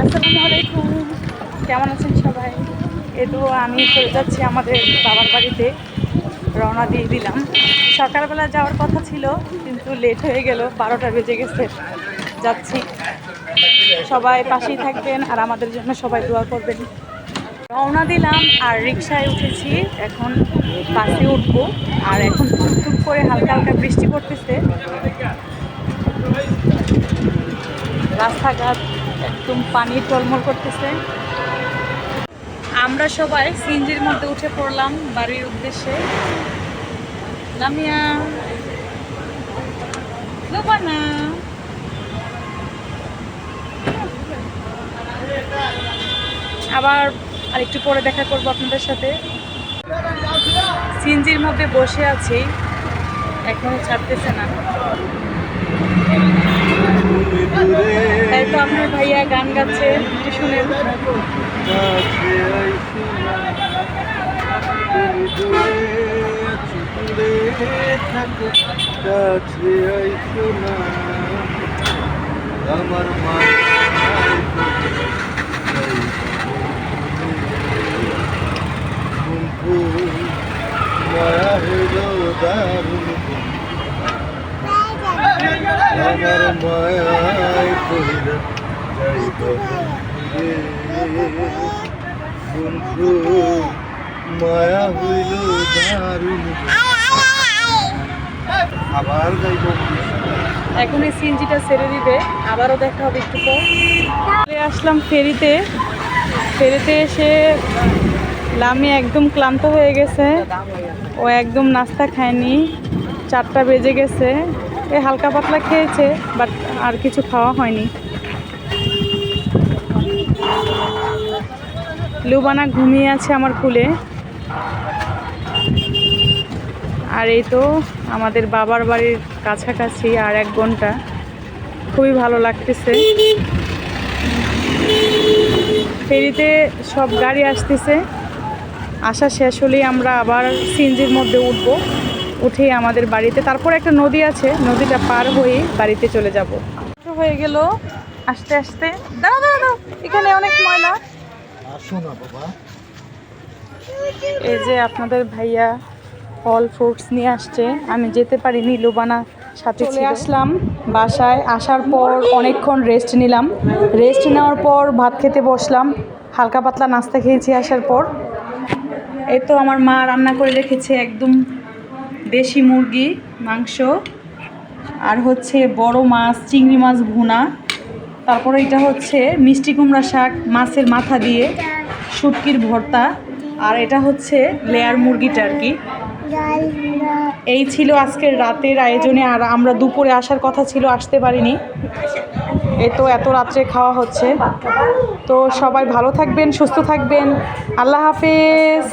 আসসালামু আলাইকুম। কেমন আছেন সবাই? এ তো আমি চলে যাচ্ছি আমাদের বাবার বাড়িতে। রওনা দিয়ে দিলাম। সকালবেলা যাওয়ার কথা ছিল, কিন্তু লেট হয়ে গেল, বারোটা বেজে গেছে। যাচ্ছি। সবাই পাশেই থাকবেন আর আমাদের জন্য সবাই দোয়া করবেন। রওনা দিলাম আর রিক্সায় উঠেছি। এখন বাসে উঠবো। আর এখন টুকটুক করে হালকা হালকা বৃষ্টি পড়তেছে। রাস্তাঘাট একদম পানি টলমল করতেছে। আমরা সবাই সিনজির মধ্যে উঠে পড়লাম বাড়ির উদ্দেশ্যে। আবার আরেকটু পরে দেখা করব আপনাদের সাথে। সিনজির মধ্যে বসে আছি, এখনও ছাড়তেছে না। তাই তো আপনার ভাইয়া গান গাচ্ছে একটু শুনেন আমার মা মায়া হইল দারুণ। আমার মায়ায় কহিল মায়া হইল আবার এখন এই সিনজিটা ছেড়ে দিবে, আবারও দেখা হবে একটু পর। আসলাম ফেরিতে। ফেরিতে এসে লামি একদম ক্লান্ত হয়ে গেছে। ও একদম নাস্তা খায়নি। চারটা বেজে গেছে। এ হালকা পাতলা খেয়েছে, বাট আর কিছু খাওয়া হয়নি। লুবানা ঘুমিয়ে আছে আমার কুলে আর এই তো আমাদের বাবার বাড়ির কাছাকাছি আর এক ঘণ্টা। খুবই ভালো লাগতেছে। ফেরিতে সব গাড়ি আসতেছে। আসা শেষ হলেই আমরা আবার সিনজির মধ্যে উঠব। উঠেই আমাদের বাড়িতে। তারপর একটা নদী আছে, নদীটা পার হয়ে বাড়িতে চলে যাব। হয়ে গেল, আস্তে আস্তে। দাঁড়া দাঁড়া এখানে অনেক ময়লা। এই যে আপনাদের ভাইয়া ফল ফ্রুটস নিয়ে আসছে। আমি যেতে পারিনি লোবানা সাথে চলে আসলাম বাসায়। আসার পর অনেকক্ষণ রেস্ট নিলাম। রেস্ট নেওয়ার পর ভাত খেতে বসলাম। হালকা পাতলা নাস্তা খেয়েছি আসার পর। এই তো আমার মা রান্না করে রেখেছে একদম দেশি মুরগি মাংস আর হচ্ছে বড় মাছ চিংড়ি মাছ ভুনা। তারপরে এটা হচ্ছে মিষ্টি কুমড়া শাক, মাছের মাথা দিয়ে শুটকির ভর্তা, আর এটা হচ্ছে লেয়ার মুরগিটা আর কি এই ছিল আজকের রাতের আয়োজনে, আর আমরা দুপুরে আসার কথা ছিল, আসতে পারিনি। এই তো এত রাত্রে খাওয়া হচ্ছে। তো সবাই ভালো থাকবেন, সুস্থ থাকবেন। আল্লাহ হাফেজ।